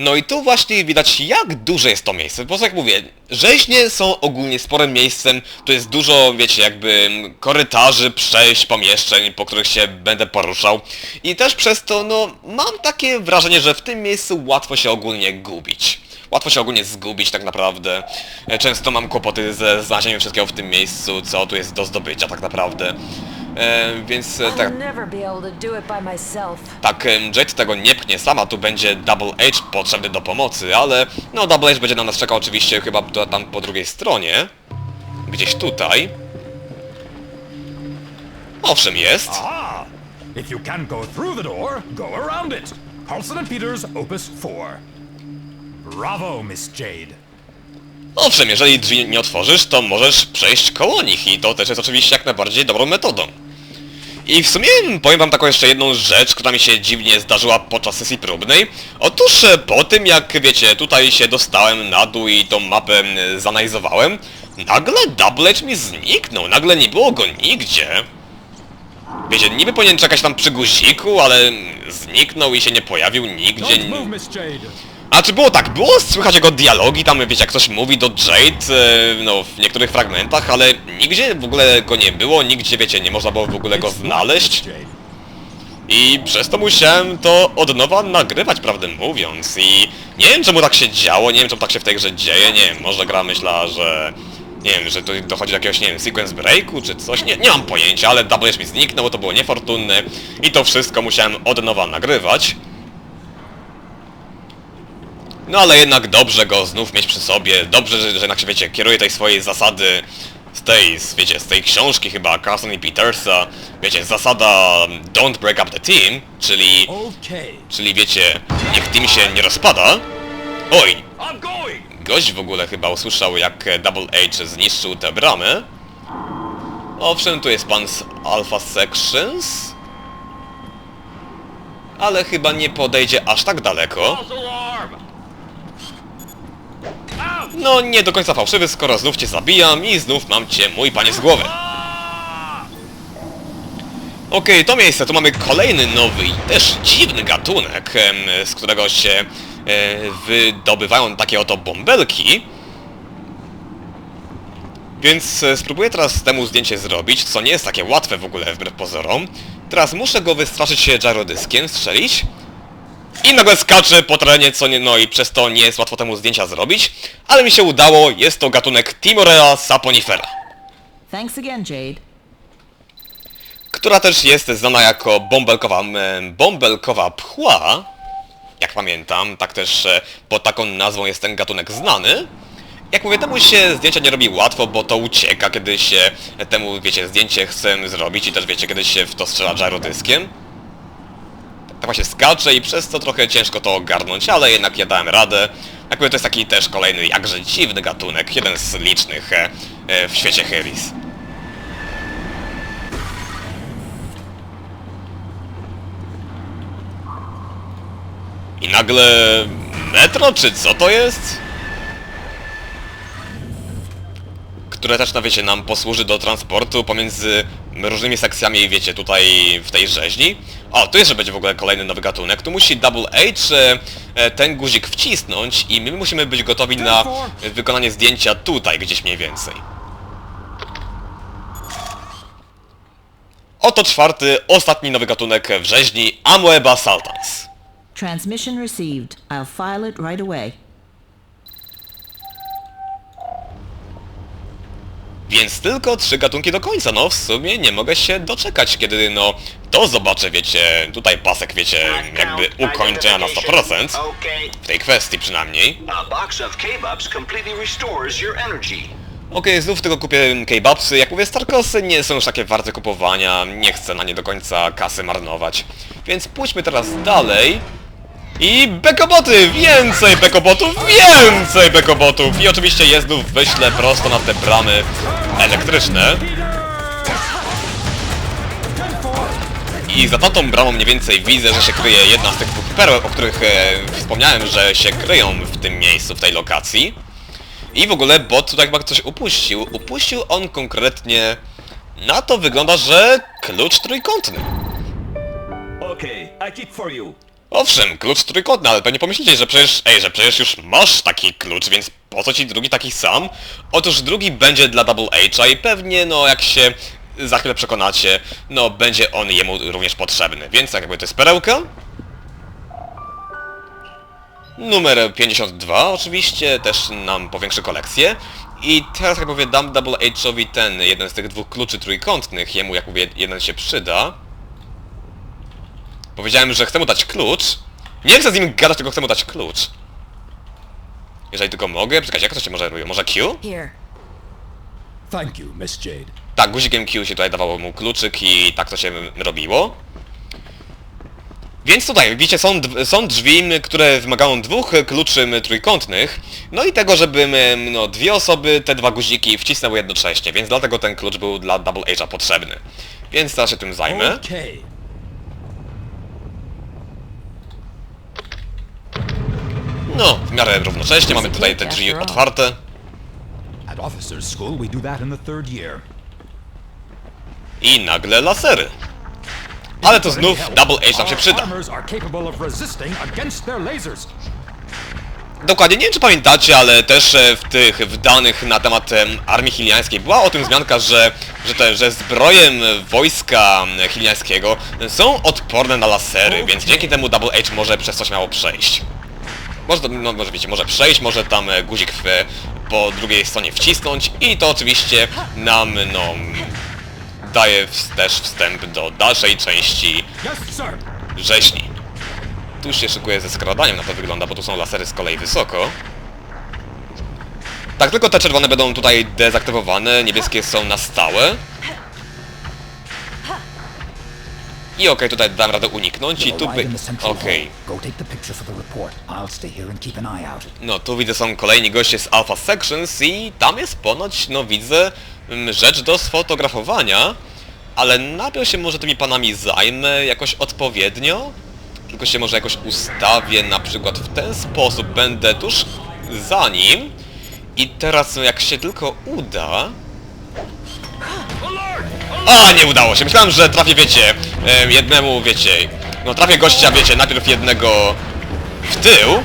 No i tu właśnie widać jak duże jest to miejsce, bo jak mówię, rzeźnie są ogólnie sporym miejscem, tu jest dużo, wiecie, jakby korytarzy, przejść, pomieszczeń, po których się będę poruszał i też przez to, no, mam takie wrażenie, że w tym miejscu łatwo się ogólnie gubić. Łatwo się ogólnie zgubić tak naprawdę. E, Często mam kłopoty ze znalezieniem wszystkiego w tym miejscu, co tu jest do zdobycia tak naprawdę. E, więc e, tak, tak, Jade tego nie pchnie sama, tu będzie Double H potrzebny do pomocy, ale no Double H będzie na nas czekał oczywiście chyba tam po drugiej stronie. Gdzieś tutaj. Owszem jest. Aha! If you can't go through the door, go around it. Carlson and Peters, Opus 4. Bravo, Miss Jade. Owszem, jeżeli drzwi nie otworzysz, to możesz przejść koło nich i to też jest oczywiście jak najbardziej dobrą metodą. I w sumie powiem wam taką jeszcze jedną rzecz, która mi się dziwnie zdarzyła podczas sesji próbnej. Otóż e, po tym jak wiecie, tutaj się dostałem na dół i tą mapę zanalizowałem, nagle Double H mi zniknął, nagle nie było go nigdzie. Wiecie, niby powinien czekać tam przy guziku, ale zniknął i się nie pojawił nigdzie. A czy było tak? Było słychać jego dialogi, tam wiecie, jak ktoś mówi do Jade, e, no w niektórych fragmentach, ale nigdzie w ogóle go nie było, nigdzie wiecie, nie można było w ogóle go znaleźć. I przez to musiałem to od nowa nagrywać, prawdę mówiąc. I nie wiem czemu tak się działo, nie wiem czemu tak się w tej grze dzieje, nie wiem, może gra myśla, że... Nie wiem, że tu dochodzi do jakiegoś, nie wiem, sequence breaku czy coś, nie, nie mam pojęcia, ale H mi zniknął, bo to było niefortunne i to wszystko musiałem od nowa nagrywać. No ale jednak dobrze go znów mieć przy sobie, dobrze, że, że jednak się, wiecie, kieruje tej swojej zasady z tej, z, wiecie, z tej książki chyba Carson i Petersa, wiecie, zasada don't break up the team, czyli, czyli wiecie, niech team się nie rozpada. Oj, gość w ogóle chyba usłyszał jak Double H zniszczył tę bramę. Owszem, tu jest pan z Alpha Sections, ale chyba nie podejdzie aż tak daleko. No nie do końca fałszywy, skoro znów cię zabijam i znów mam cię, mój panie, z głowy. Okej, to miejsce, tu mamy kolejny nowy i też dziwny gatunek, z którego się e, wydobywają takie oto bąbelki. Więc e, spróbuję teraz temu zdjęcie zrobić, co nie jest takie łatwe w ogóle wbrew pozorom. Teraz muszę go wystraszyć się gyrodyskiem, strzelić. I nagle skacze po terenie, co nie, no i przez to nie jest łatwo temu zdjęcia zrobić. Ale mi się udało, jest to gatunek Timorea saponifera. Thanks again, Jade. która też jest znana jako bąbelkowa, bąbelkowa pchła. Jak pamiętam, tak też e, pod taką nazwą jest ten gatunek znany. Jak mówię, temu się zdjęcia nie robi łatwo, bo to ucieka, kiedy się temu, wiecie, zdjęcie chcę zrobić i też wiecie, kiedy się w to strzela gyrodyskiem. Tak właśnie skacze i przez to trochę ciężko to ogarnąć, ale jednak ja dałem radę. Jak mówię, to jest taki też kolejny jakże dziwny gatunek, jeden z licznych e, e, w świecie Harris. I nagle... metro, czy co to jest? Które też, no wiecie, nam posłuży do transportu pomiędzy różnymi sekcjami, wiecie, tutaj w tej rzeźni. O, tu jeszcze będzie w ogóle kolejny nowy gatunek. Tu musi Double H e, ten guzik wcisnąć i my musimy być gotowi na wykonanie zdjęcia tutaj, gdzieś mniej więcej. Oto czwarty, ostatni nowy gatunek w rzeźni Amoeba saltans. Transmission received. I'll file it right away. Więc tylko trzy gatunki do końca, no w sumie nie mogę się doczekać, kiedy no to zobaczę, wiecie, tutaj pasek, wiecie, jakby ukończenia na 100%, Okay. w tej kwestii przynajmniej. Okej, znów tylko kupię K-Babsy, jak mówię, Starkosy nie są już takie warte kupowania, nie chcę na nie do końca kasy marnować. Więc pójdźmy teraz dalej. I bekoboty! Więcej bekobotów! Więcej bekobotów! I oczywiście je znów wyślę prosto na te bramy elektryczne. I za tamtą bramą mniej więcej widzę, że się kryje jedna z tych dwóch o których e, wspomniałem, że się kryją w tym miejscu, w tej lokacji. I w ogóle bot tutaj chyba coś upuścił. Upuścił on konkretnie... Na to wygląda, że klucz trójkątny. Okay, I keep for you. Owszem, klucz trójkątny, ale pewnie pomyślicie, że przecież, ej, że przecież już masz taki klucz, więc po co ci drugi taki sam? Otóż drugi będzie dla Double H'a i pewnie, no, jak się za chwilę przekonacie, no, będzie on jemu również potrzebny. Więc tak jakby to jest perełka. Numer 52 oczywiście też nam powiększy kolekcję. I teraz jak mówię dam Double H'owi ten, jeden z tych dwóch kluczy trójkątnych, jemu jak mówię jeden się przyda. Powiedziałem, że chcę mu dać klucz. Nie chcę z nim gadać, tylko chcę mu dać klucz. Jeżeli tylko mogę, czekajcie, jak to się może robi? Może Q? Here. Thank you, Miss Jade. Tak, guzikiem Q się tutaj dawało mu kluczyk i tak to się robiło. Więc tutaj, widzicie, są, są drzwi, które wymagają dwóch kluczy trójkątnych, no i tego, żeby no, dwie osoby te dwa guziki wcisnęły jednocześnie, więc dlatego ten klucz był dla Double Age'a potrzebny. Więc teraz się tym zajmę. Okay. No, w miarę równocześnie mamy tutaj te drzwi otwarte. At officers' school, we do that in the third year. I nagle lasery. Ale to znów Double Age nam się przyda. Dokładnie, nie wiem czy pamiętacie, ale też e, w tych w danych na temat em, armii chiliańskiej była o tym wzmianka, że, że, te, że zbroje m, wojska chiliańskiego są odporne na lasery, więc dzięki temu Double H może przez to śmiało przejść. Może, no, może wiecie, może przejść, może tam e, guzik w, po drugiej stronie wcisnąć i to oczywiście nam, no, daje też wstęp do dalszej części rzeźni. Tu się szykuje ze skradaniem, na to wygląda, bo tu są lasery z kolei wysoko. Tak, tylko te czerwone będą tutaj dezaktywowane, niebieskie są na stałe. I okej, tutaj dam radę uniknąć i tu by... Okej. No, tu widzę są kolejni goście z Alpha Sections i tam jest ponoć, no widzę, mm, rzecz do sfotografowania. Ale najpierw się może tymi panami zajmę jakoś odpowiednio. Tylko się może jakoś ustawię, na przykład w ten sposób będę tuż za nim. I teraz no, jak się tylko uda... A, nie udało się. Myślałem, że trafię, wiecie, em, jednemu, wiecie, no trafię gościa, wiecie, najpierw jednego w tył.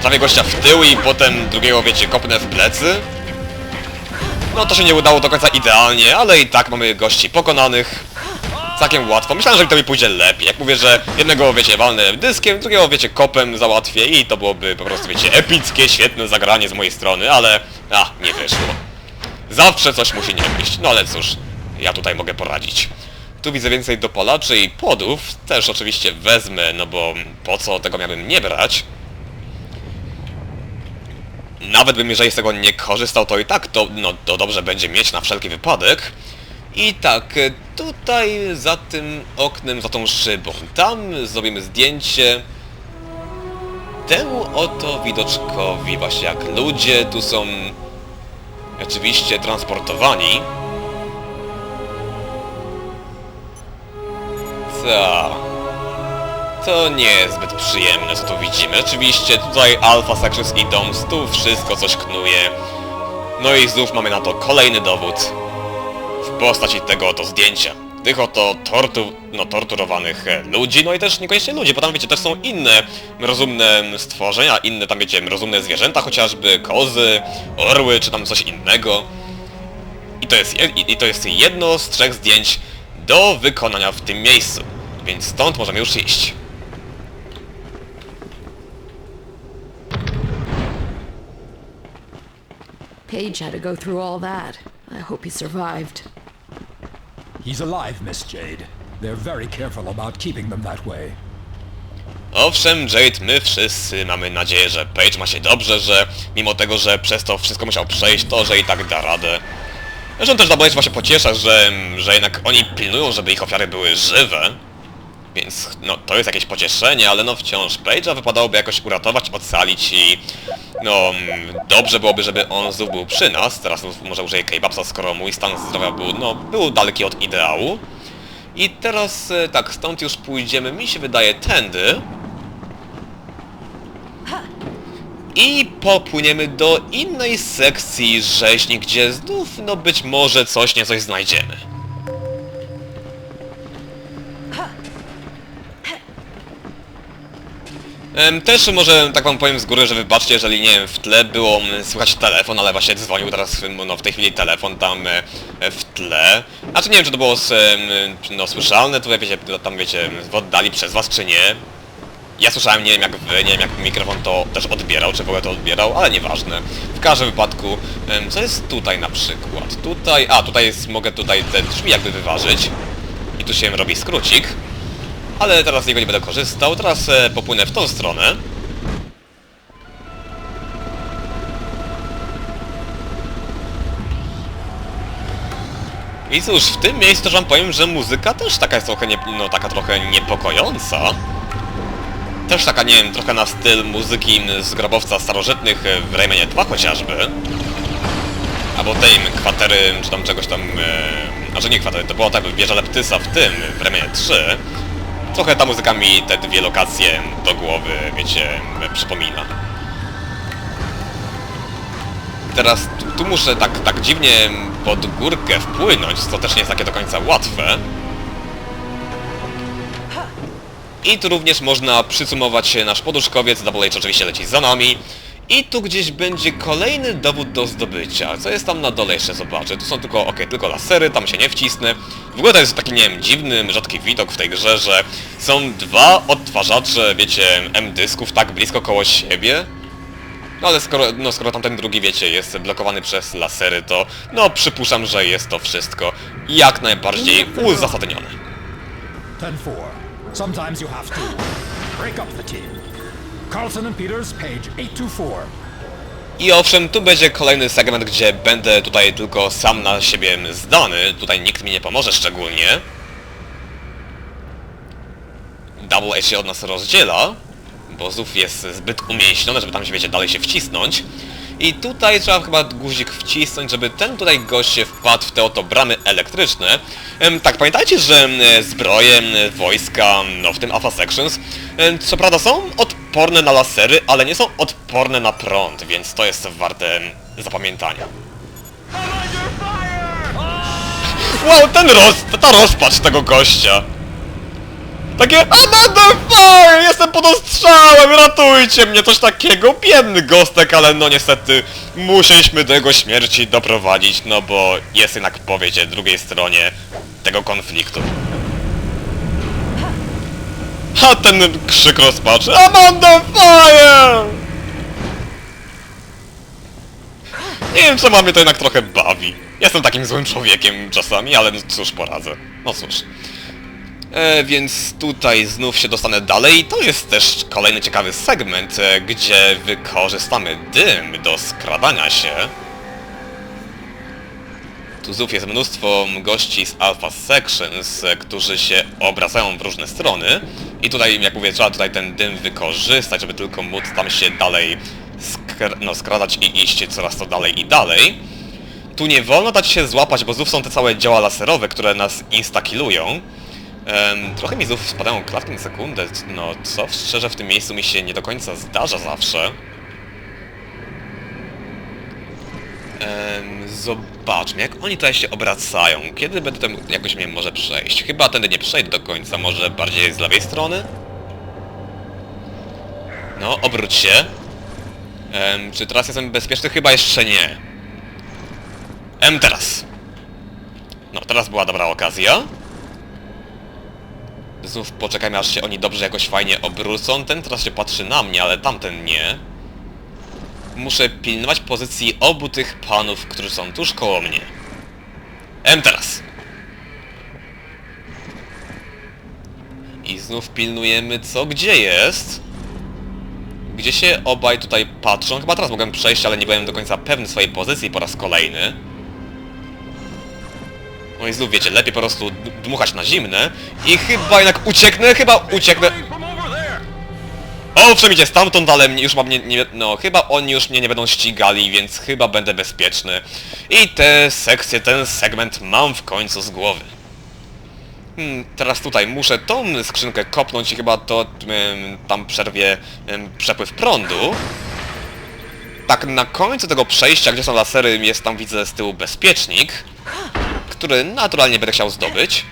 Trafię gościa w tył i potem drugiego, wiecie, kopnę w plecy. No to się nie udało do końca idealnie, ale i tak mamy gości pokonanych. Całkiem łatwo. Myślałem, że to mi pójdzie lepiej. Jak mówię, że jednego, wiecie, walnę dyskiem, drugiego, wiecie, kopem załatwię i to byłoby po prostu, wiecie, epickie, świetne zagranie z mojej strony, ale... A, nie wyszło. Zawsze coś musi nie wyjść. No ale cóż, ja tutaj mogę poradzić. Tu widzę więcej dopalaczy i podów. Też oczywiście wezmę, no bo po co tego miałbym nie brać. Nawet bym jeżeli z tego nie korzystał, to i tak to, no, to dobrze będzie mieć na wszelki wypadek. I tak, tutaj za tym oknem, za tą szybą, tam zrobimy zdjęcie temu oto widoczkowi, właśnie jak ludzie tu są oczywiście transportowani. Co? To nie jest zbyt przyjemne, co tu widzimy. Rzeczywiście tutaj Alpha Sections i Doms, tu wszystko coś knuje. No i znów mamy na to kolejny dowód w postaci tego oto zdjęcia. Tych oto tortu, no, torturowanych e, ludzi, no i też niekoniecznie ludzi, bo tam wiecie, też są inne rozumne stworzenia, inne tam wiecie, rozumne zwierzęta, chociażby kozy, orły, czy tam coś innego. I to jest, je- i, i to jest jedno z trzech zdjęć do wykonania w tym miejscu. Więc stąd możemy już iść. Paige had to go through all that. I hope he survived. He's alive, Miss Jade. They're very careful about keeping them that way. Owszem, Jade, my wszyscy mamy nadzieję, że Page ma się dobrze, że mimo tego, że przez to wszystko musiał przejść, to że i tak da radę. Zresztą też Double H właśnie pociesza, że, że jednak oni pilnują, żeby ich ofiary były żywe. Więc no to jest jakieś pocieszenie, ale no wciąż Page'a wypadałoby jakoś uratować, ocalić i no dobrze byłoby, żeby on znów był przy nas. Teraz znów może użyję K-Babsa, skoro mój stan zdrowia był, no, był daleki od ideału. I teraz e, tak, stąd już pójdziemy, mi się wydaje, tędy. I popłyniemy do innej sekcji rzeźni, gdzie znów, no być może coś nie coś znajdziemy. Też może tak wam powiem z góry, że wybaczcie, jeżeli nie wiem, w tle było mm, słychać telefon, ale właśnie dzwonił teraz no, w tej chwili telefon tam e, e, w tle. Znaczy nie wiem, czy to było no, słyszalne, tutaj wiecie, tam wiecie, w oddali przez was, czy nie. Ja słyszałem, nie wiem jak wy, nie wiem jak mikrofon to też odbierał, czy w ogóle to odbierał, ale nieważne. W każdym wypadku, co jest tutaj na przykład? Tutaj, a tutaj jest, mogę tutaj te drzwi jakby wyważyć. I tu się robi skrócik. Ale teraz z niego nie będę korzystał, teraz e, popłynę w tą stronę. I cóż, w tym miejscu wam powiem, że muzyka też taka jest trochę, nie, no taka trochę niepokojąca. Też taka, nie wiem, trochę na styl muzyki z grobowca starożytnych e, w Raymanie 2 chociażby. Albo tej kwatery, czy tam czegoś tam... E, a że nie kwatery, to była tak wieża Leptysa w tym, w Raymanie 3. Trochę ta muzyka mi te dwie lokacje do głowy, wiecie, przypomina. Teraz tu, tu muszę tak, tak dziwnie pod górkę wpłynąć, co też nie jest takie do końca łatwe. I tu również można przysumować nasz poduszkowiec, Double H oczywiście leci za nami. I tu gdzieś będzie kolejny dowód do zdobycia. Co jest tam na dole jeszcze zobaczę. Tu są tylko, okej, tylko lasery, tam się nie wcisnę. W ogóle to jest taki, nie wiem, dziwny, rzadki widok w tej grze, że są dwa odtwarzacze, wiecie, M-dysków tak blisko koło siebie. No ale skoro, no skoro tamten drugi, wiecie, jest blokowany przez lasery, to no przypuszczam, że jest to wszystko jak najbardziej uzasadnione. 10 4. Sometimes you have to break up the team. Carlson and Peters, page 824. I owszem, tu będzie kolejny segment, gdzie będę tutaj tylko sam na siebie zdany. Tutaj nikt mi nie pomoże szczególnie. Double H się od nas rozdziela, bo znów jest zbyt umięśniony, żeby tam się, wiecie, dalej się wcisnąć. I tutaj trzeba chyba guzik wcisnąć, żeby ten tutaj gość się wpadł w te oto bramy elektryczne. Tak, pamiętajcie, że zbroje, wojska, no w tym Alpha Sections, co prawda są odporne na lasery, ale nie są odporne na prąd, więc to jest warte zapamiętania. Wow, ten roz... ta rozpacz tego gościa! Takie I'm under fire! Jestem pod ostrzałem! Ratujcie mnie! Coś takiego! Biedny gostek, ale no niestety musieliśmy do jego śmierci doprowadzić, no bo jest jednak po wiecie, drugiej stronie tego konfliktu. A ten krzyk rozpaczy I'm under fire! Nie wiem czemu mnie to jednak trochę bawi. Jestem takim złym człowiekiem czasami, ale no cóż poradzę. No cóż. E, więc tutaj znów się dostanę dalej. To jest też kolejny ciekawy segment, e, gdzie wykorzystamy dym do skradania się. Tu znów jest mnóstwo gości z Alpha Sections, którzy się obracają w różne strony. I tutaj, jak mówię, trzeba tutaj ten dym wykorzystać, żeby tylko móc tam się dalej skr no, skradać i iść coraz to dalej i dalej. Tu nie wolno dać się złapać, bo znów są te całe działa laserowe, które nas instakillują. Em, trochę mi znów spadają klatki na sekundę, no co szczerze w tym miejscu mi się nie do końca zdarza zawsze. Em, zobaczmy, jak oni tutaj się obracają. Kiedy będę tam jakoś mnie może przejść? Chyba tędy nie przejdę do końca, może bardziej z lewej strony? No, obróć się. Em, czy teraz jestem bezpieczny? Chyba jeszcze nie. Em, teraz. No, teraz była dobra okazja. Znów poczekajmy aż się oni dobrze jakoś fajnie obrócą. Ten teraz się patrzy na mnie, ale tamten nie. Muszę pilnować pozycji obu tych panów, którzy są tuż koło mnie. Em teraz! I znów pilnujemy co gdzie jest. Gdzie się obaj tutaj patrzą. Chyba teraz mogłem przejść, ale nie byłem do końca pewny swojej pozycji po raz kolejny. No i znów wiecie, lepiej po prostu dmuchać na zimne. I chyba jednak ucieknę, chyba ucieknę. Owszem, idzie stamtąd, ale mnie już mam nie, nie, no chyba oni już mnie nie będą ścigali, więc chyba będę bezpieczny. I te sekcje, ten segment mam w końcu z głowy. Hmm, teraz tutaj muszę tą skrzynkę kopnąć i chyba to em, tam przerwie em, przepływ prądu. Tak na końcu tego przejścia, gdzie są lasery, jest tam widzę z tyłu bezpiecznik który naturalnie będę chciał zdobyć.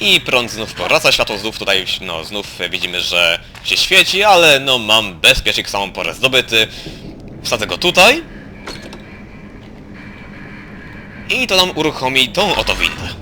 I prąd znów powraca, światło znów tutaj, no znów widzimy, że się świeci, ale no mam bezpiecznik samą porę zdobyty. Wsadzę go tutaj. I to nam uruchomi tą oto windę.